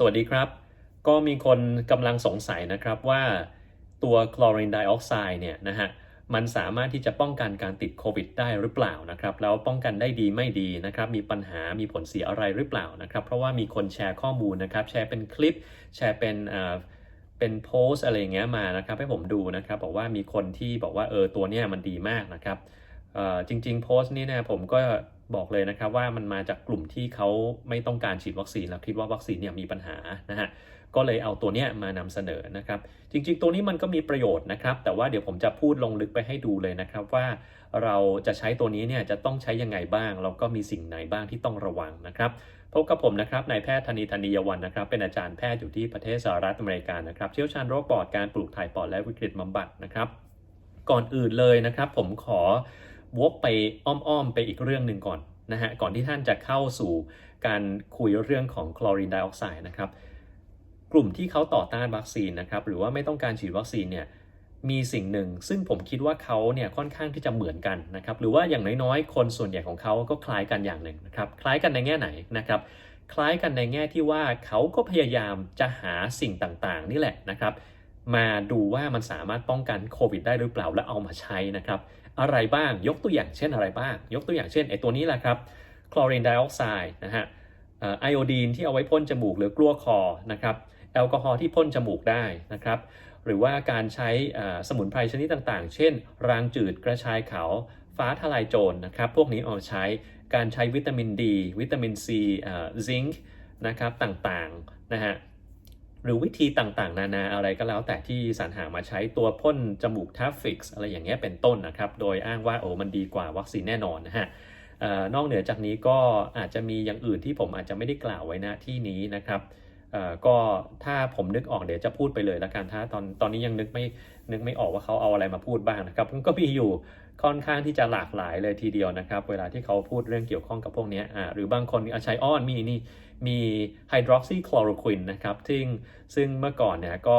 สวัสดีครับ ก็มีคนกำลังสงสัยนะครับว่าตัวคลอรีนไดออกไซด์เนี่ยนะฮะมันสามารถที่จะป้องกันการติดโควิดได้หรือเปล่านะครับ แล้วป้องกันได้ดีไม่ดีนะครับ มีปัญหามีผลเสียอะไรหรือเปล่านะครับ เพราะว่ามีคนแชร์ข้อมูลนะครับ แชร์เป็นคลิป แชร์เป็นอ่าเป็นโพสอะไรอย่างเงี้ยมานะครับ ให้ผมดูนะครับบอกว่ามีคนที่บอกว่าเออตัวเนี้ยมันดีมากนะครับอ่อจริง ๆ โพสต์นี้นี่ยผมก็ บอกเลยนะครับว่ามันมาจากกลุ่มที่เขาไม่ต้องการฉีดวัคซีนแล้วคิดว่าวัคซีนเนี่ยมีปัญหานะฮะก็เลยเอาตัวเนี้ยมานำเสนอนะครับ จริงๆ ตัวนี้มันก็มีประโยชน์นะครับ แต่ว่าเดี๋ยวผมจะพูดลงลึกไปให้ดูเลยนะครับว่าเราจะใช้ตัวนี้เนี่ยจะต้องใช้ยังไงบ้าง แล้วก็มีสิ่งไหนบ้างที่ต้องระวังนะครับพบกับผมนะครับนายแพทย์ธนีธนียวันนะครับ เป็นอาจารย์แพทย์อยู่ที่ประเทศสหรัฐอเมริกานะครับ เชี่ยวชาญโรคปอดการปลูกถ่ายปอดและวิกฤตบำบัดนะครับ ก่อนอื่นเลยนะครับ ผมขอ วกไปอ้อมๆไปอีกเรื่องหนึ่งก่อนนะฮะก่อนที่ท่านจะเข้าสู่การคุยเรื่องของคลอรีนไดออกไซด์นะครับกลุ่มที่เขาต่อต้านวัคซีนนะครับหรือว่าไม่ต้องการฉีดวัคซีนเนี่ยมีสิ่งหนึ่ง ซึ่งผมคิดว่าเขาเนี่ยค่อนข้างที่จะเหมือนกันนะครับหรือว่าอย่างน้อยๆ คนส่วนใหญ่ของเขาก็คล้ายกันอย่างหนึ่งนะครับคล้ายกันในแง่ไหนนะครับคล้ายกันในแง่ที่ว่าเขาก็พยายามจะหาสิ่งต่างๆ นี่แหละนะครับ มาดูว่ามันสามารถป้องกันโควิดได้หรือเปล่าและเอามาใช้นะครับ อะไรบ้าง ยกตัวอย่างเช่นอะไรบ้าง ยกตัวอย่างเช่นไอตัวนี้แหละครับคลอรีนไดออกไซด์นะฮะไอโอดีนที่เอาไว้พ่นจมูกหรือกลัวคอนะครับแอลกอฮอล์ที่พ่นจมูกได้นะครับหรือว่าการใช้สมุนไพรชนิดต่างๆ เช่น รางจืดกระชายขาวฟ้าทลายโจรนะครับพวกนี้เอาใช้การใช้วิตามินดี วิตามินซีซิงค์นะครับต่างๆนะฮะ รือวิธีต่างๆ นานาอะไรก็แล้วแต่ที่สรรหามาใช้ตัวพ่นจมูกทัฟฟิกซ์อะไรอย่างเงี้ยเป็นต้นนะครับ โดยอ้างว่าโอ้มันดีกว่าวัคซีนแน่นอนนะฮะนอกเหนือจากนี้ก็อาจจะมีอย่างอื่นที่ผมอาจจะไม่ได้กล่าวไว้นะที่นี้นะครับก็ถ้าผมนึกออกเดี๋ยวจะพูดไปเลยละกันถ้าตอนตอนนี้ยังนึกไม่นึกไม่ออกว่าเขาเอาอะไรมาพูดบ้างนะครับก็มีอยู่ ค่อนข้างที่จะหลากหลายเลยทีเดียวนะครับ เวลาที่เขาพูดเรื่องเกี่ยวข้องกับพวกนี้อ่าหรือบางคนใช้อ้อนมีนี่มีไฮดรอกซีคลอโรควินนะครับซึ่งซึ่งเมื่อก่อนเนี่ยก็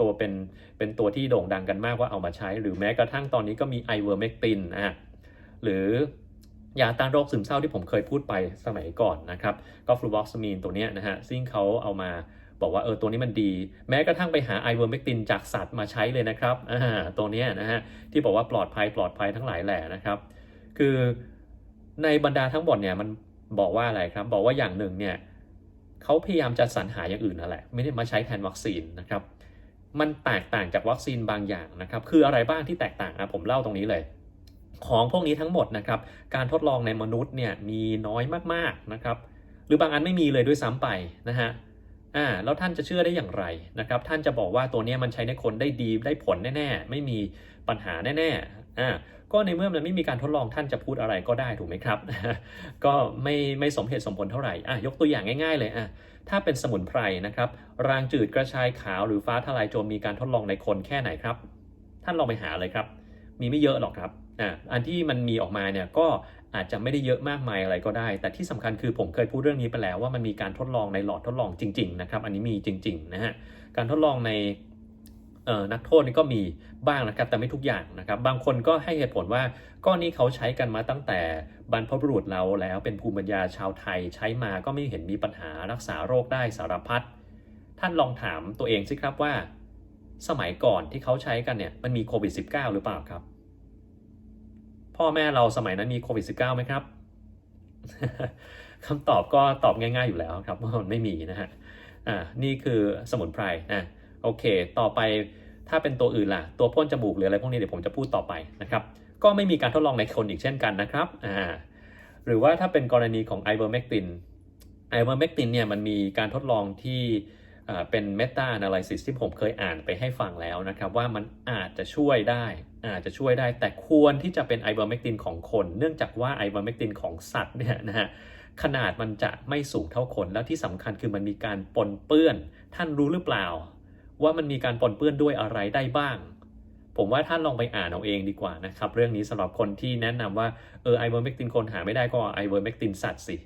ตัวเป็นเป็นตัวที่โด่งดังกันมากว่าเอามาใช้ หรือแม้กระทั่งตอนนี้ก็มีไอเวอร์เมกตินอะหรือยาต้านโรคซึมเศร้าที่ผมเคยพูดไปสมัยก่อนนะครับ ก็ฟลูบอกซามีนตัวนี้นะฮะซึ่งเขาเอามา บอกว่าเออตัวนี้มันดี แม้กระทั่งไปหาไอเวอร์เมกตินจากสัตว์มาใช้เลยนะครับอ่าตัวนี้นะฮะที่บอกว่าปลอดภัยปลอดภัยทั้งหลายแหล่นะครับ คือในบรรดาทั้งหมดเนี่ยมันบอกว่าอะไรครับ บอกว่าอย่างหนึ่งเนี่ยเขาพยายามจะสรรหาอย่างอื่นนั่นแหละไม่ได้มาใช้แทนวัคซีนนะครับมันแตกต่างจากวัคซีนบางอย่างนะครับ คืออะไรบ้างที่แตกต่างอะผมเล่าตรงนี้เลย ของพวกนี้ทั้งหมดนะครับ การทดลองในมนุษย์เนี่ยมีน้อยมากๆนะครับ หรือบางอันไม่มีเลยด้วยซ้ำไปนะฮะ อ่าแล้วท่านจะเชื่อได้อย่างไรนะครับ ท่านจะบอกว่าตัวนี้มันใช้ในคนได้ดีได้ผลแน่ๆ ไม่มีปัญหาแน่ๆอ่าก็ในเมื่อมันไม่มีการทดลองท่านจะพูดอะไรก็ได้ถูกไหมครับ ก็ไม่ไม่สมเหตุสมผลเท่าไหร่อะยกตัวอย่างง่าย ๆ เลยอะถ้าเป็นสมุนไพรนะครับ รางจืดกระชายขาวหรือฟ้าทลายโจรมีการทดลองในคนแค่ไหนครับ ท่านลองไปหาเลยครับ มีไม่เยอะหรอกครับอ่าอันที่มันมีออกมาเนี่ยก็ อาจจะไม่ได้เยอะมากมายอะไรก็ได้ แต่ที่สำคัญคือผมเคยพูดเรื่องนี้ไปแล้วว่ามันมีการทดลองในหลอดทดลองจริงๆนะครับ อันนี้มีจริงๆนะฮะ การทดลองในนักโทษนี่ก็มีบ้างนะครับ แต่ไม่ทุกอย่างนะครับ บางคนก็ให้เหตุผลว่าก้อนนี้เขาใช้กันมาตั้งแต่บรรพบุรุษเราแล้วเป็นภูมิปัญญาชาวไทยใช้มาก็ไม่เห็นมีปัญหารักษาโรคได้สารพัดท่านลองถามตัวเองสิครับว่า สมัยก่อนที่เขาใช้กันเนี่ยมันมีโควิด -19 หรือเปล่าครับ พ่อแม่เราสมัยนั้นมีโควิด -19 ไหมครับคำตอบก็ตอบง่ายๆอยู่แล้วครับว่ามันไม่มีนะฮะอ่านี่คือสมุนไพรนะโอเค ต่อไปถ้าเป็นตัวอื่นล่ะ ตัวพ่นจมูกหรืออะไรพวกนี้เดี๋ยวผมจะพูดต่อไปนะครับก็ไม่มีการทดลองในคนอีกเช่นกันนะครับอ่าหรือว่าถ้าเป็นกรณีของไอเวอร์เมกตินไอเวอร์เมกตินเนี่ยมันมีการทดลองที่ เป็นเมตาแอนาลิซิสที่ผมเคยอ่านไปให้ฟังแล้วนะครับ ว่ามันอาจจะช่วยได้ อาจจะช่วยได้ แต่ควรที่จะเป็นไอเวอร์เมกตินของคน เนื่องจากว่าไอเวอร์เมกตินของสัตว์เนี่ยนะฮะขนาดมันจะไม่สูงเท่าคน แล้วที่สำคัญคือมันมีการปนเปื้อน ท่านรู้หรือเปล่า ว่ามันมีการปนเปื้อนด้วยอะไรได้บ้าง ผมว่าท่านลองไปอ่านเอาเองดีกว่านะครับ เรื่องนี้สำหรับคนที่แนะนำว่าเออไอเวอร์เมกตินคนหาไม่ได้ก็ไอเวอร์เมกตินสัตว์สิ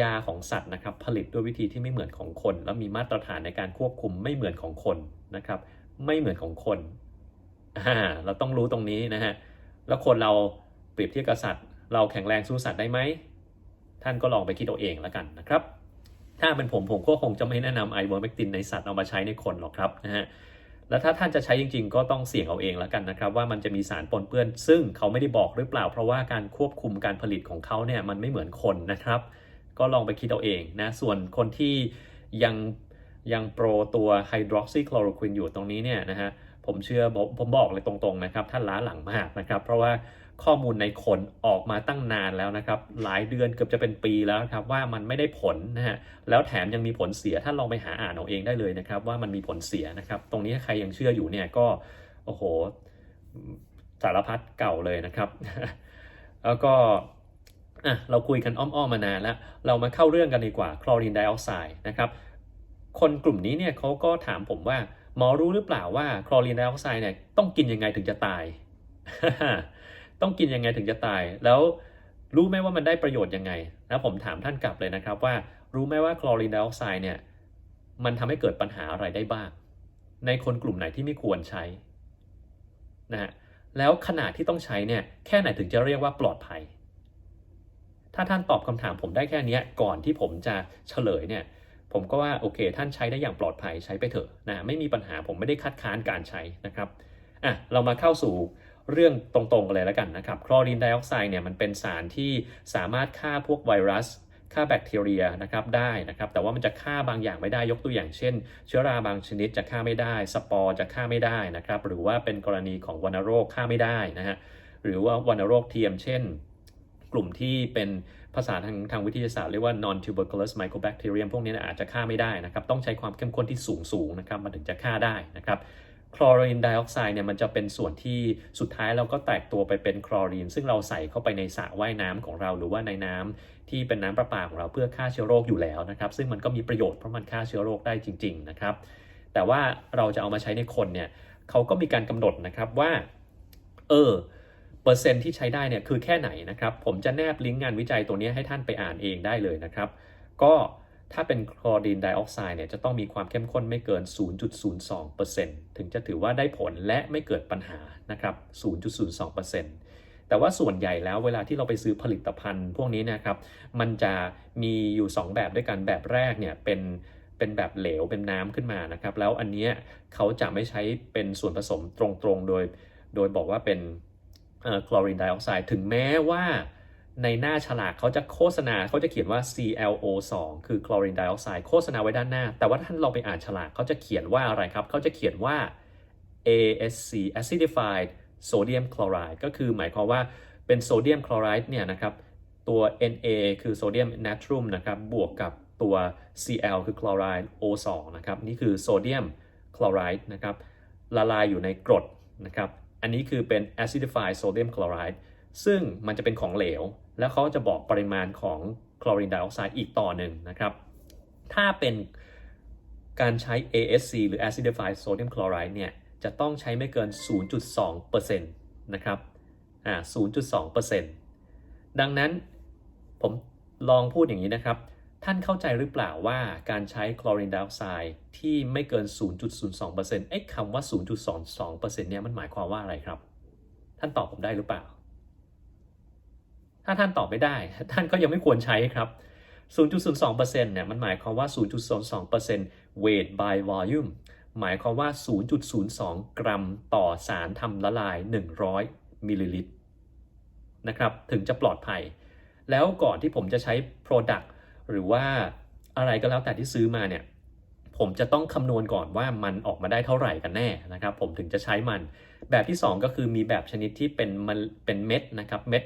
ยาของสัตว์นะครับผลิตด้วยวิธีที่ไม่เหมือนของคน แล้วมีมาตรฐานในการควบคุมไม่เหมือนของคนนะครับ ไม่เหมือนของคนอ่าเราต้องรู้ตรงนี้นะฮะแล้วคนเราเปรียบเทียบกับสัตว์ เราแข็งแรงสู้สัตว์ได้ไหมท่านก็ลองไปคิดเอาเองแล้วกันนะครับถถ้าเป็นผมผมก็คงจะไม่แนะนำไอเวอร์เมกตินในสัตว์เอามาใช้ในคนหรอกครับนะฮะแล้วถ้าท่านจะใช้จริง ๆ ก็ต้องเสี่ยงเอาเองแล้วกันนะครับ ว่ามันจะมีสารปนเปื้อน ซึ่งเขาไม่ได้บอกหรือเปล่า เพราะว่าการควบคุมการผลิตของเขาเนี่ยมันไม่เหมือนคนนะครับ ก็ลองไปคิดเอาเองนะ ส่วนคนที่ยังยังโปรตัวไฮดรอกซีคลอโรควินอยู่ตรงนี้เนี่ยนะฮะผมเชื่อผมผมบอกเลยตรงๆนะครับท่านล้าหลังมากนะครับ เพราะว่าข้อมูลในคนออกมาตั้งนานแล้วนะครับ หลายเดือนเกือบจะเป็นปีแล้วครับว่ามันไม่ได้ผลนะฮะแล้วแถมยังมีผลเสียท่านลองไปหาอ่านเอาเองได้เลยนะครับ ว่ามันมีผลเสียนะครับ ตรงนี้ใครยังเชื่ออยู่เนี่ยก็โอ้โหสารพัดเก่าเลยนะครับ แล้วก็ อะเราคุยกันอ้อมๆมานานแล้ว เรามาเข้าเรื่องกันดีกว่าคลอรีนไดออกไซด์นะครับ คนกลุ่มนี้เนี่ยเขาก็ถามผมว่าหมอรู้หรือเปล่าว่าคลอรีนไดออกไซด์เนี่ยต้องกินยังไงถึงจะตาย ต้องกินยังไงถึงจะตาย แล้วรู้ไหมว่ามันได้ประโยชน์ยังไง แล้วผมถามท่านกลับเลยนะครับว่ารู้ไหมว่าคลอรีนไดออกไซด์เนี่ยมันทำให้เกิดปัญหาอะไรได้บ้าง ในคนกลุ่มไหนที่ไม่ควรใช้นะฮะแล้วขนาดที่ต้องใช้เนี่ยแค่ไหนถึงจะเรียกว่าปลอดภัย ถ้าท่านตอบคำถามผมได้แค่นี้ก่อนที่ผมจะเฉลยเนี่ยผมก็ว่าโอเค ท่านใช้ได้อย่างปลอดภัยใช้ไปเถอะนะไม่มีปัญหาผมไม่ได้คัดค้านการใช้นะครับอะเรามาเข้าสู่เรื่องตรงๆกันเลยแล้วกันนะครับคลอรีนไดออกไซด์เนี่ยมันเป็นสารที่สามารถฆ่าพวกไวรัสฆ่าแบคทีเรียนะครับได้นะครับแต่ว่ามันจะฆ่าบางอย่างไม่ได้ยกตัวอย่างเช่น เชื้อราบางชนิดจะฆ่าไม่ได้ สปอร์จะฆ่าไม่ได้นะครับหรือว่าเป็นกรณีของวัณโรคฆ่าไม่ได้นะฮะหรือว่าวัณโรคเทียมเช่น กลุ่มที่เป็นภาษาทางทางวิทยาศาสตร์เรียกว่า non tuberculous mycobacterium พวกนี้นะอาจจะฆ่าไม่ได้นะครับ ต้องใช้ความเข้มข้นที่สูงสูงนะครับมันถึงจะฆ่าได้นะครับคลอรีนไดออกไซด์เนี่ยมันจะเป็นส่วนที่สุดท้ายเราก็แตกตัวไปเป็นคลอรีน ซึ่งเราใส่เข้าไปในสระว่ายน้ำของเรา หรือว่าในน้ำที่เป็นน้ำประปาของเราเพื่อฆ่าเชื้อโรคอยู่แล้วนะครับ ซึ่งมันก็มีประโยชน์เพราะมันฆ่าเชื้อโรคได้จริง ๆ นะครับ แต่ว่าเราจะเอามาใช้ในคนเนี่ยเขาก็มีการกำหนดนะครับว่า เออ เปอร์เซ็นที่ใช้ได้เนี่ยคือแค่ไหนนะครับ ผมจะแนบลิงก์งานวิจัยตัวนี้ให้ท่านไปอ่านเองได้เลยนะครับ ก็ถ้าเป็นคลอรีนไดออกไซด์เนี่ยจะต้องมีความเข้มข้นไม่เกิน 0.02%ถึงจะถือว่าได้ผลและไม่เกิดปัญหานะครับ 0.02%แต่ว่าส่วนใหญ่แล้วเวลาที่เราไปซื้อผลิตภัณฑ์ พวกนี้นะครับ มันจะมีอยู่ 2 แบบด้วยกัน แบบแรกเนี่ยเป็นเป็นแบบเหลวเป็นน้ำขึ้นมานะครับ แล้วอันเนี้ยเขาจะไม่ใช้เป็นส่วนผสมตรงๆ โดย โดยบอกว่าเป็น คลอรีนไดออกไซด์ถึงแม้ว่าในหน้าฉลากเขาจะโฆษณาเขาจะเขียนว่า ClO2 คือคลอรีนไดออกไซด์โฆษณาไว้ด้านหน้า แต่ว่าท่านลองไปอ่านฉลากเขาจะเขียนว่าอะไรครับเขาจะเขียนว่า ASC acidified sodium chloride ก็คือหมายความว่าเป็นโซเดียมคลอไรด์เนี่ยนะครับ ตัว Na คือโซเดียมนาทรูมนะครับ บวกกับตัว Cl คือคลอไรด์ O2 นะครับ นี่คือโซเดียมคลอไรด์นะครับ ละลายอยู่ในกรดนะครับ อันนี้คือเป็น acidified sodium chloride ซึ่งมันจะเป็นของเหลว แล้วเขาจะบอกปริมาณของคลอรีนไดออกไซด์อีกต่อหนึ่งนะครับ ถ้าเป็นการใช้ ASC หรือ acidified sodium chloride เนี่ย จะต้องใช้ไม่เกิน 0.2%นะครับ อ่า 0.2%ดังนั้นผมลองพูดอย่างนี้นะครับ ท่านเข้าใจหรือเปล่าว่าการใช้คลอรีนไดออกไซด์ที่ไม่เกิน 0.02%ไอ้คำว่า 0.22%เนี่ยมันหมายความว่าอะไรครับ ท่านตอบผมได้หรือเปล่า ถ้าท่านตอบไม่ได้ ท่านก็ยังไม่ควรใช้ครับ 0.02%เนี่ยมันหมายความว่า 0.22% weight by volume หมายความว่า 0.02 กรัมต่อสารทำละลาย 100 มิลลิลิตรนะครับ ถึงจะปลอดภัย แล้วก่อนที่ผมจะใช้ Product หรือว่าอะไรก็แล้วแต่ที่ซื้อมาเนี่ยผมจะต้องคำนวณก่อนว่ามันออกมาได้เท่าไหร่กันแน่นะครับ ผมถึงจะใช้มัน แบบที่ 2 ก็คือมีแบบชนิดที่เป็นมันเป็นเม็ดนะครับเม็ด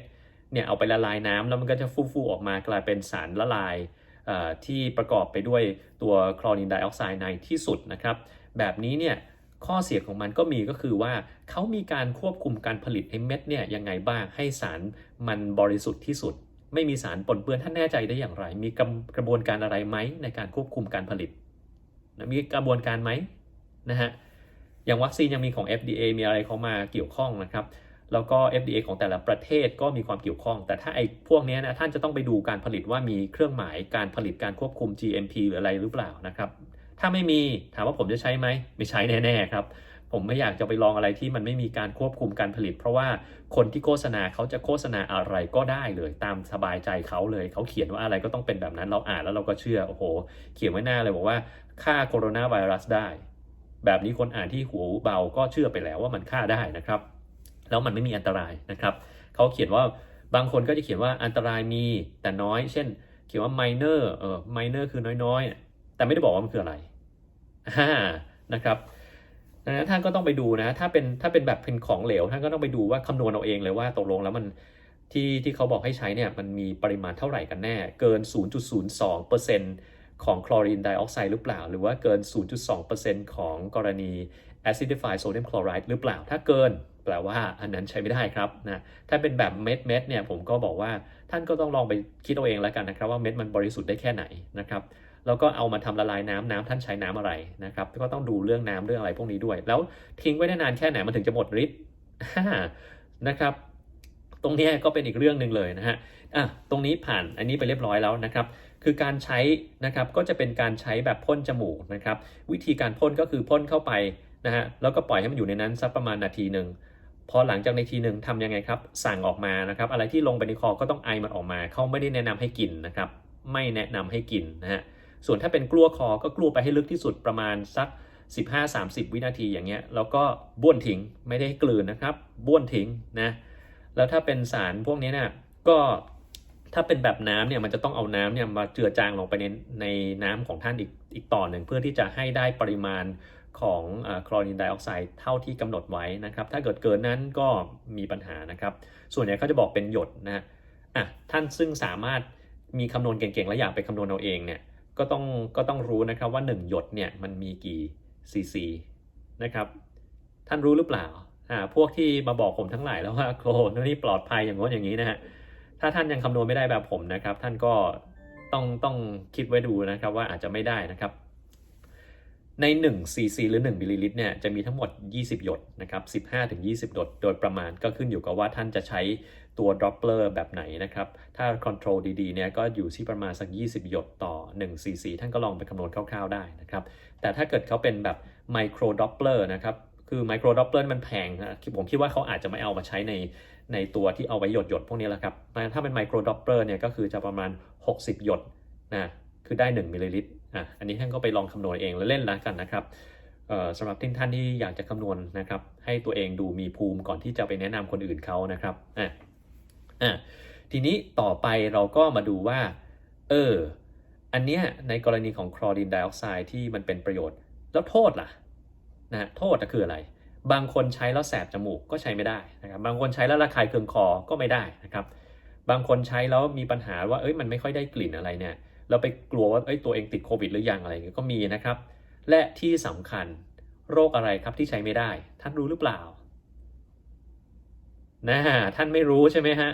เนี่ยเอาไปละลายน้ำแล้วมันก็จะฟูๆออกมากลายเป็นสารละลายที่ประกอบไปด้วยตัวคลอรีนไดออกไซด์ในที่สุดนะครับ แบบนี้เนี่ยข้อเสียของมันก็มีก็คือว่าเขามีการควบคุมการผลิตไอ้เม็ดเนี่ยยังไงบ้างให้สารมันบริสุทธิ์ที่สุด ไม่มีสารปนเปื้อนท่านแน่ใจได้อย่างไร มีกระบวนการอะไรไหมในการควบคุมการผลิตมีกระบวนการไหมนะฮะอย่างวัคซีนยังมีของ FDA มีอะไรเข้ามาเกี่ยวข้องนะครับ แล้วก็ FDA ของแต่ละประเทศก็มีความเกี่ยวข้อง แต่ถ้าไอ้พวกนี้นะท่านจะต้องไปดูการผลิตว่ามีเครื่องหมายการผลิตการควบคุม GMP หรืออะไรหรือเปล่านะครับ ถ้าไม่มีถามว่าผมจะใช้ไหมไม่ใช้แน่ๆครับ ผมไม่อยากจะไปลองอะไรที่มันไม่มีการควบคุมการผลิต เพราะว่าคนที่โฆษณาเขาจะโฆษณาอะไรก็ได้เลยตามสบายใจเขาเลย เขาเขียนว่าอะไรก็ต้องเป็นแบบนั้นเราอ่านแล้วเราก็เชื่อโอ้โห เขียนไว้หน้าเลยบอกว่าฆ่าโคโรนาไวรัสได้ แบบนี้คนอ่านที่หูเบาก็เชื่อไปแล้วว่ามันฆ่าได้นะครับ แล้วมันไม่มีอันตรายนะครับเขาเขียนว่าบางคนก็จะเขียนว่าอันตรายมีแต่น้อย เช่น เขียนว่า minor เออ minor คือน้อยๆ แต่ไม่ได้บอกว่ามันคืออะไรอ่านะครับ ดังนั้นท่านก็ต้องไปดูนะ ถ้าเป็นถ้าเป็นแบบเป็นของเหลว ท่านก็ต้องไปดูว่าคำนวณเอาเองเลยว่าตกลงแล้วมันที่ที่เขาบอกให้ใช้เนี่ยมันมีปริมาณเท่าไหร่กันแน่ เกิน 0.02%ของคลอรีนไดออกไซด์หรือเปล่า หรือว่าเกิน 0.2%ของกรณี acidified sodium chloride หรือเปล่า ถ้าเกินแปลว่าอันนั้นใช้ไม่ได้ครับนะ ถ้าเป็นแบบเม็ดเม็ดเนี่ยผมก็บอกว่าท่านก็ต้องลองไปคิดเอาเองแล้วกันนะครับ ว่าเม็ดมันบริสุทธิ์ได้แค่ไหนนะครับ แล้วก็เอามาทำละลายน้ำน้ำท่านใช้น้ำอะไรนะครับก็ต้องดูเรื่องน้ำเรื่องอะไรพวกนี้ด้วย แล้วทิ้งไว้ได้นานแค่ไหนมันถึงจะหมดฤทธิ์นะครับ ตรงนี้ก็เป็นอีกเรื่องหนึ่งเลยนะฮะอะตรงนี้ผ่านอันนี้ไปเรียบร้อยแล้วนะครับ คือการใช้นะครับก็จะเป็นการใช้แบบพ่นจมูกนะครับ วิธีการพ่นก็คือพ่นเข้าไปนะฮะแล้วก็ปล่อยให้มันอยู่ในนั้นสักประมาณนาทีหนึ่งพอหลังจากนาทีหนึ่งทำยังไงครับ สั่งออกมานะครับ อะไรที่ลงไปในคอก็ต้องไอมันออกมา เขาไม่ได้แนะนำให้กินนะครับ ไม่แนะนำให้กินนะฮะ ส่วนถ้าเป็นกลัวคอก็กลัวไปให้ลึกที่สุดประมาณสัก 15-30 วินาทีอย่างเงี้ยแล้วก็บ้วนทิ้งไม่ได้ให้กลืนนะครับบ้วนทิ้งนะแล้วถ้าเป็นสารพวกนี้เนี่ยก็ถ้าเป็นแบบน้ำเนี่ยมันจะต้องเอาน้ำเนี่ยมาเจือจางลงไปในในน้ำของท่านอีกอีกต่อหนึ่งเพื่อที่จะให้ได้ปริมาณของคลอรีนไดออกไซด์เท่าที่กำหนดไว้นะครับ ถ้าเกิดเกินนั้นก็มีปัญหานะครับ ส่วนใหญ่เขาจะบอกเป็นหยดนะฮะอะท่านซึ่งสามารถมีคำนวณเก่งๆ และอยากไปคำนวณเอาเองเนี่ย ก็ต้องก็ต้องรู้นะครับว่า 1 หยดเนี่ยมันมีกี่ซีซีนะครับ ท่านรู้หรือเปล่าอ่าพวกที่มาบอกผมทั้งหลายแล้วว่าโคลนนี่ปลอดภัยอย่างง้นอย่างนี้นะฮะถ้าท่านยังคำนวณไม่ได้แบบผมนะครับ ท่านก็ต้องต้องคิดไว้ดูนะครับว่าอาจจะไม่ได้นะครับ ใน1 cc หรือ 1มิลลิลิตรเนี่ยจะมีทั้งหมด 20 หยดนะครับ 15ถึง20 หยด โดยประมาณก็ขึ้นอยู่กับว่าท่านจะใช้ ตัวดรอปเปอร์แบบไหนนะครับ ถ้าคอนโทรลดีๆเนี่ยก็อยู่ที่ประมาณสัก 20 หยดต่อ 1 cc ท่านก็ลองไปคำนวณคร่าวๆได้นะครับ แต่ถ้าเกิดเขาเป็นแบบไมโครดรอปเปอร์นะครับ คือไมโครดรอปเปอร์มันแพงนะผมคิดว่าเขาอาจจะไม่เอามาใช้ในในตัวที่เอาไว้หยดหยดพวกนี้แหละครับ ถ้าเป็นไมโครดรอปเปอร์เนี่ยก็คือจะประมาณ 60 หยดนะคือได้ 1มิลลิลิตรอะอันนี้ท่านก็ไปลองคำนวณเองแล้วเล่นแล้วกันนะครับสำหรับท่านที่อยากจะคำนวณนะครับให้ตัวเองดูมีภูมิก่อนที่จะไปแนะนำคนอื่นเขานะครับอะ อะทีนี้ต่อไปเราก็มาดูว่า เออ อันเนี้ยในกรณีของคลอรีนไดออกไซด์ที่มันเป็นประโยชน์ แล้วโทษล่ะนะโทษจะคืออะไร บางคนใช้แล้วแสบจมูกก็ใช้ไม่ได้นะครับ บางคนใช้แล้วระคายเคืองคอก็ไม่ได้นะครับ บางคนใช้แล้วมีปัญหาว่าเอ้ยมันไม่ค่อยได้กลิ่นอะไรเนี่ยเราไปกลัวว่าเอ้ยตัวเองติดโควิดหรือยังอะไรเงี้ยก็มีนะครับ และที่สำคัญโรคอะไรครับที่ใช้ไม่ได้ ท่านรู้หรือเปล่า นะท่านไม่รู้ใช่ไหมฮะ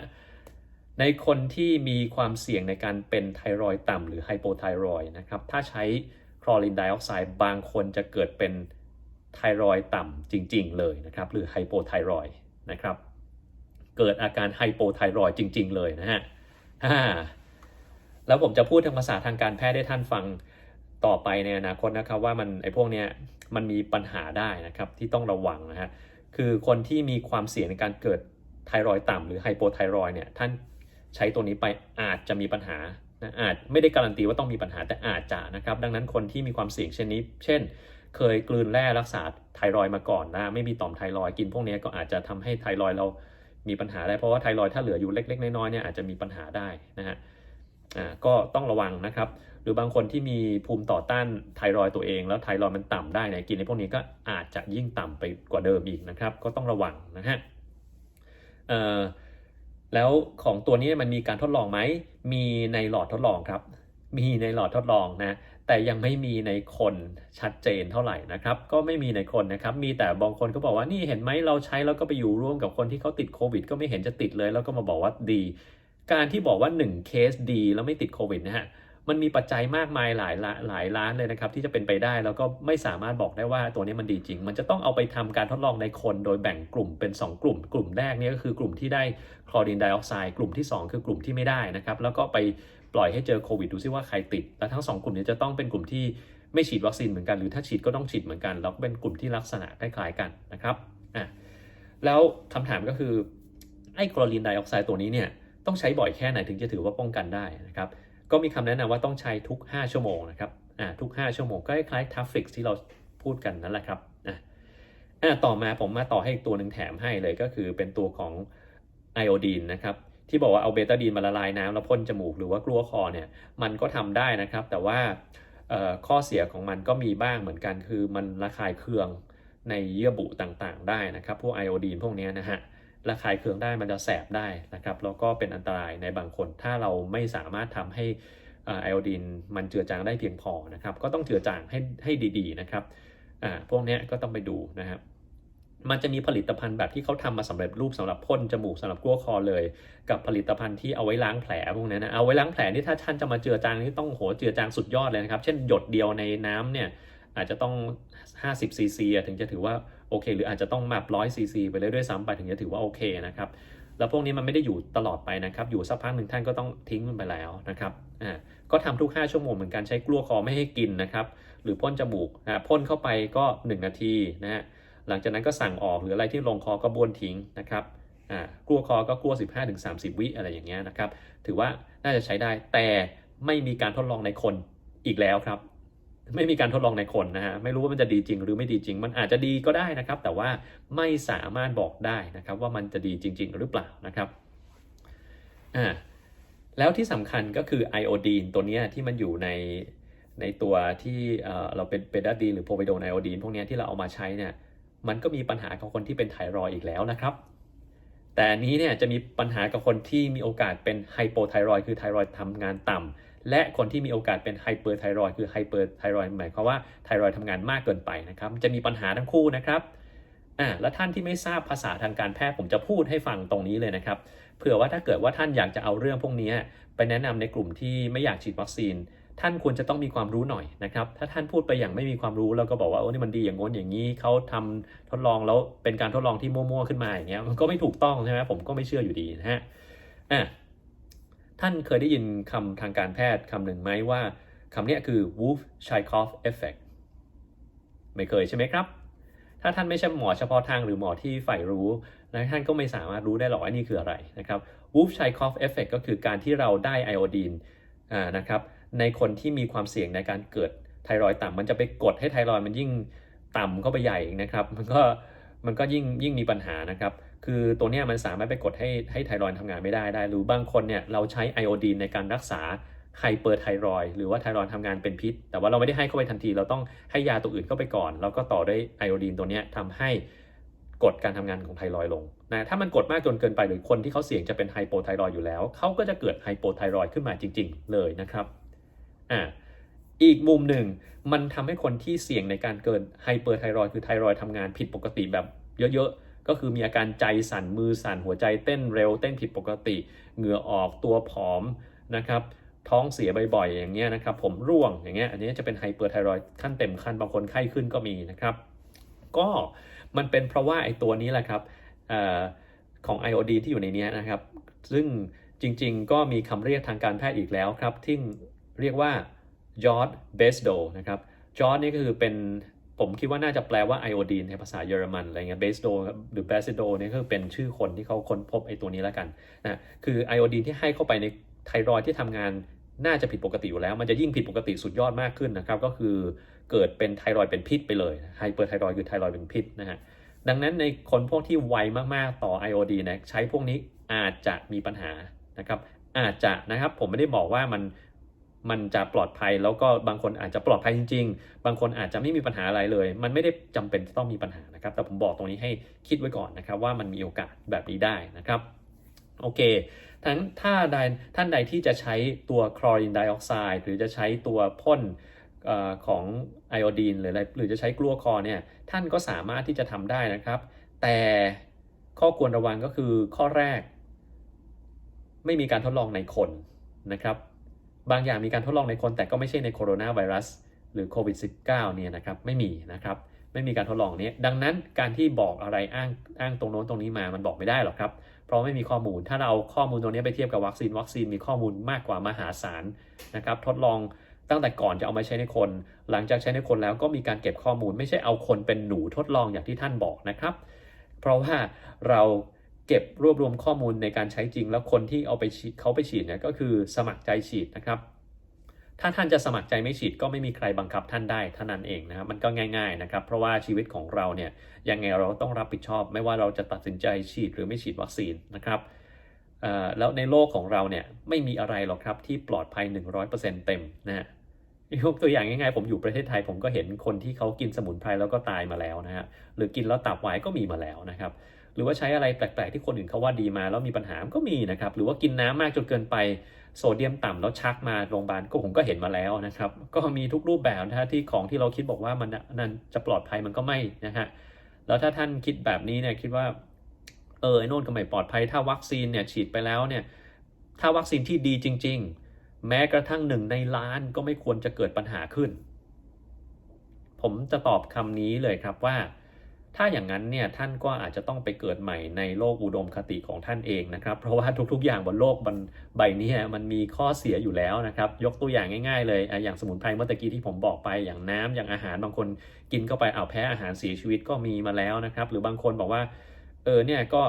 ในคนที่มีความเสี่ยงในการเป็นไทรอยต่ำหรือไฮโปไทรอยนะครับ ถ้าใช้คลอรีนไดออกไซด์บางคนจะเกิดเป็นไทรอยต่ำจริง ๆ เลยนะครับ หรือไฮโปไทรอยนะครับ เกิดอาการไฮโปไทรอยจริง ๆ เลยนะฮะแล้วผมจะพูดทางภาษาทางการแพทย์ให้ท่านฟังต่อไปในอนาคตนะครับว่ามันไอ้พวกเนี้ยมันมีปัญหาได้นะครับที่ต้องระวังนะฮะคือคนที่มีความเสี่ยงในการเกิด ไทรอยต่ำหรือไฮโปไทรอยเนี่ยท่านใช้ตัวนี้ไปอาจจะมีปัญหานะอาจไม่ได้การันตีว่าต้องมีปัญหาแต่อาจจะนะครับ ดังนั้นคนที่มีความเสี่ยงเช่นนี้ เช่น เคยกลืนแร่รักษาไทรอยมาก่อนนะไม่มีต่อมไทรอยกินพวกนี้ก็อาจจะทำให้ไทรอยเรามีปัญหาได้เพราะว่าไทรอยถ้าเหลืออยู่เล็ก ๆ น้อยๆเนี่ยอาจจะมีปัญหาได้นะฮะอ่าก็ต้องระวังนะครับ หรือบางคนที่มีภูมิต่อต้านไทรอยตัวเอง แล้วไทรอยมันต่ำได้เนี่ยกินในพวกนี้ก็อาจจะยิ่งต่ำไปกว่าเดิมอีกนะครับ ก็ต้องระวังนะฮะ เออแล้วของตัวนี้มันมีการทดลองไหม มีในหลอดทดลองครับ มีในหลอดทดลองนะ แต่ยังไม่มีในคนชัดเจนเท่าไหร่นะครับ ก็ไม่มีในคนนะครับ มีแต่บางคนก็บอกว่านี่เห็นไหมเราใช้แล้วก็ไปอยู่ร่วมกับคนที่เขาติดโควิด ก็ไม่เห็นจะติดเลย แล้วก็มาบอกว่าดี การที่บอกว่า1เคสดีแล้วไม่ติดโควิดนะฮะ มันมีปัจจัยมากมายหลายหลายล้านเลยนะครับที่จะเป็นไปได้แล้วก็ไม่สามารถบอกได้ว่าตัวนี้มันดีจริง มันจะต้องเอาไปทำการทดลองในคนโดยแบ่งกลุ่มเป็น 2 กลุ่ม กลุ่มแรกนี่ก็คือกลุ่มที่ได้คลอรีนไดออกไซด์กลุ่มที่ 2 คือกลุ่มที่ไม่ได้นะครับแล้วก็ไปปล่อยให้เจอโควิดดูซิว่าใครติด และทั้งสองกลุ่มนี้จะต้องเป็นกลุ่มที่ไม่ฉีดวัคซีนเหมือนกันหรือถ้าฉีดก็ต้องฉีดเหมือนกันแล้วก็เป็นกลุ่มที่ลักษณะคล้ายๆกันนะครับอะแล้วคำถามก็คือไอ้คลอรีนไดออกไซด์ตัวนี้เนี่ยต้องใช้บ่อยแค่ไหนถึงจะถือว่าป้องกันได้นะครับ ก็มีคำแนะนำว่าต้องใช้ทุก 5 ชั่วโมงนะครับอ่าทุก 5 ชั่วโมงก็คล้ายๆทัฟฟิกที่เราพูดกันนั่นแหละครับอะอะต่อมาผมมาต่อให้อีกตัวหนึ่งแถมให้เลยก็คือเป็นตัวของไอโอดีนนะครับที่บอกว่าเอาเบต้าดีนมาละลายน้ำแล้วพ่นจมูกหรือว่ากลัวคอเนี่ยมันก็ทำได้นะครับ แต่ว่าข้อเสียของมันก็มีบ้างเหมือนกัน คือมันระคายเคืองในเยื่อบุต่างๆ ได้นะครับ พวกไอโอดีนพวกนี้นะฮะ ระคายเคืองได้มันจะแสบได้นะครับแล้วก็เป็นอันตรายในบางคน ถ้าเราไม่สามารถทำให้ไอโอดีนมันเจือจางได้เพียงพอนะครับก็ต้องเจือจางให้ให้ดีๆนะครับอ่าพวกนี้ก็ต้องไปดูนะครับมันจะมีผลิตภัณฑ์แบบที่เขาทำมาสำเร็จรูปสำหรับพ่นจมูกสำหรับกลั้วคอเลย กับผลิตภัณฑ์ที่เอาไว้ล้างแผลพวกนั้นนะเอาไว้ล้างแผลนี่ถ้าท่านจะมาเจือจางนี่ต้องโหเจือจางสุดยอดเลยนะครับ เช่นหยดเดียวในน้ำเนี่ยอาจจะต้อง 50ซีซีถึงจะถือว่า โอเค หรืออาจจะต้องมาร้อยซีซีไปเลยด้วยซ้ำไปถึงจะถือว่าโอเคนะครับแล้วพวกนี้มันไม่ได้อยู่ตลอดไปนะครับ อยู่สักพักหนึ่งท่านก็ต้องทิ้งมันไปแล้วนะครับ อ่า ก็ทำทุก 5 ชั่วโมงเหมือนกันใช้กลัวคอไม่ให้กินนะครับ หรือพ่นจมูกอ่าพ่นเข้าไปก็ 1 นาทีนะฮะ หลังจากนั้นก็สั่งออกหรืออะไรที่ลงคอก็บ้วนทิ้งนะครับ อ่า กลัวคอก็กลัว 15-30 วิอะไรอย่างเงี้ยนะครับ ถือว่าน่าจะใช้ได้ แต่ไม่มีการทดลองในคนอีกแล้วครับ ไม่มีการทดลองในคนนะฮะไม่รู้ว่ามันจะดีจริงหรือไม่ดีจริง มันอาจจะดีก็ได้นะครับ แต่ว่าไม่สามารถบอกได้นะครับว่ามันจะดีจริง ๆ หรือเปล่านะครับอ่าแล้วที่สำคัญก็คือไอโอดีนตัวนี้ที่มันอยู่ในในตัวที่เราเป็นเบต้าดีนหรือโพวิโดนไอโอดีนพวกนี้ที่เราเอามาใช้เนี่ยมันก็มีปัญหากับคนที่เป็นไทรอยอีกแล้วนะครับ แต่อันนี้เนี่ยจะมีปัญหากับคนที่มีโอกาสเป็นไฮโปไทรอยคือไทรอยทำงานต่ำ และคนที่มีโอกาสเป็นไฮเปอร์ไทรอยคือไฮเปอร์ไทรอยหมายความว่าไทรอยทำงานมากเกินไปนะครับจะมีปัญหาทั้งคู่นะครับอ่าและท่านที่ไม่ทราบภาษาทางการแพทย์ผมจะพูดให้ฟังตรงนี้เลยนะครับเผื่อว่าถ้าเกิดว่าท่านอยากจะเอาเรื่องพวกนี้ไปแนะนำในกลุ่มที่ไม่อยากฉีดวัคซีน ท่านควรจะต้องมีความรู้หน่อยนะครับ ถ้าท่านพูดไปอย่างไม่มีความรู้แล้วก็บอกว่าโอ้นี่มันดีอย่างง้นอย่างนี้เขาทำทดลองแล้วเป็นการทดลองที่มั่วๆขึ้นมาอย่างเงี้ยมันก็ไม่ถูกต้องใช่ไหมผมก็ไม่เชื่ออยู่ดีนะฮะอะ ท่านเคยได้ยินคำทางการแพทย์คำหนึ่งไหมว่าคำนี้คือ Wolf Chaikoff Effect ไม่เคยใช่ไหมครับ ถ้าท่านไม่ใช่หมอเฉพาะทางหรือหมอที่ใฝ่รู้นะท่านก็ไม่สามารถรู้ได้หรอกว่านี่คืออะไรนะครับ Wolf Chaikoff Effect ก็คือการที่เราได้ไอโอดีนนะครับในคนที่มีความเสี่ยงในการเกิดไทรอยด์ต่ำมันจะไปกดให้ไทรอยมันยิ่งต่ำเข้าไปใหญ่นะครับ มันก็มันก็ยิ่งยิ่งมีปัญหานะครับ คือตัวเนี้ยมันสามารถไปกดให้ให้ไทรอยด์ทำงานไม่ได้ได้ หรือบางคนเนี่ยเราใช้ไอโอดีนในการรักษาไฮเปอร์ไทรอยหรือว่าไทรอยด์ทำงานเป็นพิษ แต่ว่าเราไม่ได้ให้เข้าไปทันที เราต้องให้ยาตัวอื่นเข้าไปก่อน แล้วก็ต่อด้วยไอโอดีนตัวนี้ทำให้กดการทำงานของไทรอยด์ลงนะถ้ามันกดมากจนเกินไปหรือคนที่เขาเสี่ยงจะเป็นไฮโปไทรอยอยู่แล้ว เขาก็จะเกิดไฮโปไทรอยขึ้นมาจริง ๆ เลยนะครับอ่าอีกมุมหนึ่งมันทำให้คนที่เสี่ยงในการเกิดไฮเปอร์ไทรอยคือไทรอยด์ทำงานผิดปกติแบบเยอะๆ ก็คือมีอาการใจสั่นมือสั่นหัวใจเต้นเร็วเต้นผิดปกติ เหงื่อออกตัวผอมนะครับท้องเสียบ่อยๆ อย่างเงี้ยนะครับ ผมร่วงอย่างเงี้ยอันนี้จะเป็นไฮเปอร์ไทรอยด์ขั้นเต็มขั้นบางคนไข้ขึ้นก็มีนะครับ ก็มันเป็นเพราะว่าไอ้ตัวนี้แหละครับออของไอโอดีที่อยู่ในนี้นะครับ ซึ่งจริงๆ ก็มีคำเรียกทางการแพทย์อีกแล้วครับ ที่เรียกว่ายอร์ดเบสโดนะครับจอร์ดนี่ก็คือเป็น ผมคิดว่าน่าจะแปลว่าไอโอดีนในภาษาเยอรมันอะไรเงี้ยเบสโดหรือเบสโดนี่ก็เป็นชื่อคนที่เขาค้นพบไอตัวนี้แล้วกันนะคือไอโอดีนที่ให้เข้าไปในไทรอยที่ทำงานน่าจะผิดปกติอยู่แล้ว มันจะยิ่งผิดปกติสุดยอดมากขึ้นนะครับ ก็คือเกิดเป็นไทรอยเป็นพิษไปเลยไฮเปอร์ไทรอยคือไทรอยเป็นพิษนะฮะดังนั้นในคนพวกที่ไวมากๆต่อไอโอดีนะใช้พวกนี้อาจจะมีปัญหานะครับอาจจะนะครับผมไม่ได้บอกว่ามัน มันจะปลอดภัยแล้วก็บางคนอาจจะปลอดภัยจริง ๆ บางคนอาจจะไม่มีปัญหาอะไรเลย มันไม่ได้จำเป็นจะต้องมีปัญหานะครับ แต่ผมบอกตรงนี้ให้คิดไว้ก่อนนะครับ ว่ามันมีโอกาสแบบนี้ได้นะครับโอเคทั้งถ้าใดท่านใดที่จะใช้ตัวคลอรีนไดออกไซด์หรือจะใช้ตัวพ่นอของไอโอดีนหรืออะไรหรือจะใช้กลัวคอเนี่ยท่านก็สามารถที่จะทำได้นะครับ แต่ข้อควรระวังก็คือข้อแรก ไม่มีการทดลองในคนนะครับ บางอย่างมีการทดลองในคนแต่ก็ไม่ใช่ในโคโรนาไวรัสหรือโควิด -19 เนี่ยนะครับไม่มีนะครับไม่มีการทดลองนี้ดังนั้นการที่บอกอะไรอ้างอ้างตรงโน้นตรงนี้มามันบอกไม่ได้หรอกครับ เพราะไม่มีข้อมูล ถ้าเราเอาข้อมูลตรงนี้ไปเทียบกับวัคซีนวัคซีนมีข้อมูลมากกว่ามหาศาลนะครับทดลองตั้งแต่ก่อนจะเอามาใช้ในคน หลังจากใช้ในคนแล้วก็มีการเก็บข้อมูล ไม่ใช่เอาคนเป็นหนูทดลองอย่างที่ท่านบอกนะครับ เพราะว่าเรา เก็บรวบรวมข้อมูลในการใช้จริง แล้วคนที่เอาไปฉีดเขาไปฉีดเนี่ยก็คือสมัครใจฉีดนะครับ ถ้าท่านจะสมัครใจไม่ฉีดก็ไม่มีใครบังคับท่านได้เท่านั้นเองนะครับมันก็ง่าย ๆนะครับ เพราะว่าชีวิตของเราเนี่ยยังไงเราต้องรับผิดชอบ ไม่ว่าเราจะตัดสินใจฉีดหรือไม่ฉีดวัคซีนนะครับแล้วในโลกของเราเนี่ยไม่มีอะไรหรอกครับที่ปลอดภัย 100%เต็มนะฮะยกตัวอย่างง่ายๆผมอยู่ประเทศไทยผมก็เห็นคนที่เขากินสมุนไพรแล้วก็ตายมาแล้วนะฮะหรือกินแล้วตับวายก็มีมาแล้วนะครับ หรือว่าใช้อะไรแปลกๆที่คนอื่นเขาว่าดีมาแล้วมีปัญหาก็มีนะครับ หรือว่ากินน้ำมากจนเกินไปโซเดียมต่ำแล้วชักมาโรงพยาบาลก็ผมก็เห็นมาแล้วนะครับ ก็มีทุกรูปแบบนะฮะที่ของที่เราคิดบอกว่ามันนั้นจะปลอดภัยมันก็ไม่นะฮะแล้วถ้าท่านคิดแบบนี้เนี่ยคิดว่าเออไอ้โน่นก็ไม่ปลอดภัย ถ้าวัคซีนเนี่ยฉีดไปแล้วเนี่ยถ้าวัคซีนที่ดีจริง ๆ แม้กระทั่งหนึ่งในล้านก็ไม่ควรจะเกิดปัญหาขึ้น ผมจะตอบคำนี้เลยครับว่า ถ้าอย่างนั้นเนี่ยท่านก็อาจจะต้องไปเกิดใหม่ในโลกอุดมคติของท่านเองนะครับ เพราะว่าทุกๆอย่างบนโลกบนใบนี้มันมีข้อเสียอยู่แล้วนะครับ ยกตัวอย่างง่ายๆเลย อย่างสมุนไพรเมื่อตะกี้ที่ผมบอกไปอย่างน้ำอย่างอาหารบางคนกินเข้าไปเอาแพ้อาหารเสียชีวิตก็มีมาแล้วนะครับ หรือบางคนบอกว่าเออเนี่ยก็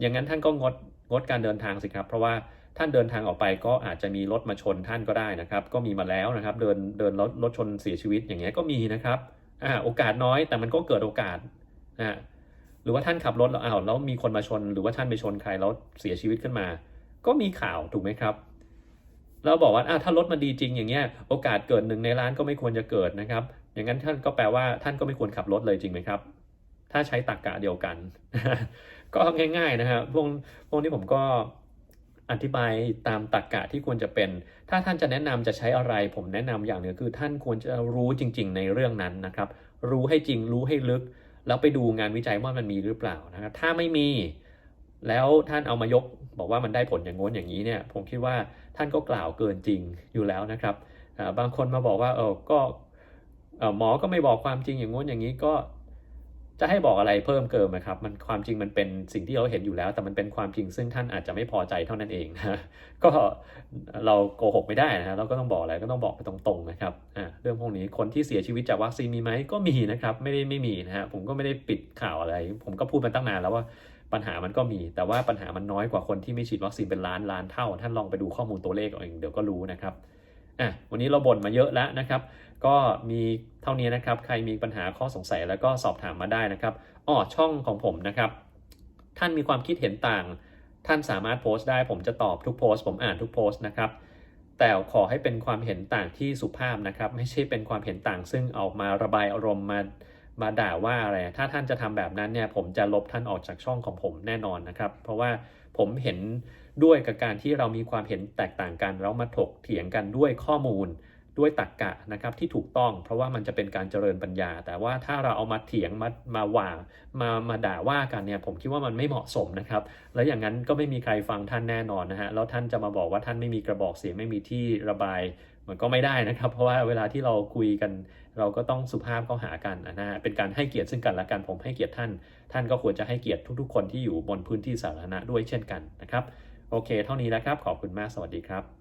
อย่างนั้นท่านก็งดงดการเดินทางสิครับ เพราะว่าท่านเดินทางออกไปก็อาจจะมีรถมาชนท่านก็ได้นะครับ ก็มีมาแล้วนะครับ เดินเดินรถรถชนเสียชีวิตอย่างเงี้ยก็มีนะครับอ่าโอกาสน้อยแต่มันก็เกิดโอกาส อ่าหรือว่าท่านขับรถแล้วอ้าวแล้วมีคนมาชน หรือว่าท่านไปชนใครแล้วเสียชีวิตขึ้นมา ก็มีข่าวถูกไหมครับเราบอกว่าอะถ้ารถมันดีจริงอย่างเงี้ยโอกาสเกิดหนึ่งในล้านก็ไม่ควรจะเกิดนะครับ อย่างนั้นท่านก็แปลว่าท่านก็ไม่ควรขับรถเลยจริงไหมครับ ถ้าใช้ตรรกกะเดียวกัน ก็ง่ายๆนะครับพวกพวกนี้ผมก็อธิบายตามตรรกกะที่ควรจะเป็น ถ้าท่านจะแนะนำจะใช้อะไร ผมแนะนำอย่างหนึ่งคือ ท่านควรจะรู้จริง ๆ ในเรื่องนั้นนะครับ รู้ให้จริงรู้ให้ลึก แล้วไปดูงานวิจัยว่ามันมีหรือเปล่านะครับ ถ้าไม่มี แล้วท่านเอามายกบอกว่ามันได้ผลอย่างง้นอย่างนี้เนี่ย ผมคิดว่าท่านก็กล่าวเกินจริงอยู่แล้วนะครับ บางคนมาบอกว่าเออก็หมอก็ไม่บอกความจริงอย่างง้นอย่างนี้ก็ จะให้บอกอะไรเพิ่มเกินไหมครับ มันความจริงมันเป็นสิ่งที่เราเห็นอยู่แล้ว แต่มันเป็นความจริงซึ่งท่านอาจจะไม่พอใจเท่านั้นเองนะก็เราโกหกไม่ได้นะฮะเราก็ต้องบอกอะไรก็ต้องบอกไปตรงๆนะครับอ่าเรื่องพวกนี้คนที่เสียชีวิตจากวัคซีนมีไหมก็มีนะครับ ไม่ได้ไม่มีนะฮะผมก็ไม่ได้ปิดข่าวอะไร ผมก็พูดมาตั้งนานแล้วว่าปัญหามันก็มี แต่ว่าปัญหามันน้อยกว่าคนที่ไม่ฉีดวัคซีนเป็นล้านล้านเท่า ท่านลองไปดูข้อมูลตัวเลขเอาเองเดี๋ยวก็รู้นะครับอะวันนี้เราบ่นมาเยอะแล้วนะครับ ก็มีเท่านี้นะครับ ใครมีปัญหาข้อสงสัยแล้วก็สอบถามมาได้นะครับอ้อช่องของผมนะครับ ท่านมีความคิดเห็นต่าง ท่านสามารถโพสต์ได้ ผมจะตอบทุกโพสต์ผมอ่านทุกโพสต์นะครับ แต่ขอให้เป็นความเห็นต่างที่สุภาพนะครับ ไม่ใช่เป็นความเห็นต่าง ซึ่งออกมาระบายอารมณ์มามาด่าว่าอะไร ถ้าท่านจะทำแบบนั้นเนี่ย ผมจะลบท่านออกจากช่องของผมแน่นอนนะครับ เพราะว่าผมเห็นด้วยกับการที่เรามีความเห็นแตกต่างกันแล้วมาถกเถียงกันด้วยข้อมูล ด้วยตรรกกะนะครับที่ถูกต้อง เพราะว่ามันจะเป็นการเจริญปัญญา แต่ว่าถ้าเราเอามาเถียงมามาว่ามามาด่าว่ากันเนี่ยผมคิดว่ามันไม่เหมาะสมนะครับ แล้วอย่างนั้นก็ไม่มีใครฟังท่านแน่นอนนะฮะแล้วท่านจะมาบอกว่าท่านไม่มีกระบอกเสียงไม่มีที่ระบายมันก็ไม่ได้นะครับ เพราะว่าเวลาที่เราคุยกันเราก็ต้องสุภาพเข้าหากันนะฮะเป็นการให้เกียรติซึ่งกันและกันผมให้เกียรติท่าน ท่านก็ควรจะให้เกียรติทุก ๆ คนที่อยู่บนพื้นที่สาธารณะด้วยเช่นกันนะครับโอเค เท่านี้แล้วครับขอบคุณมากสวัสดีครับ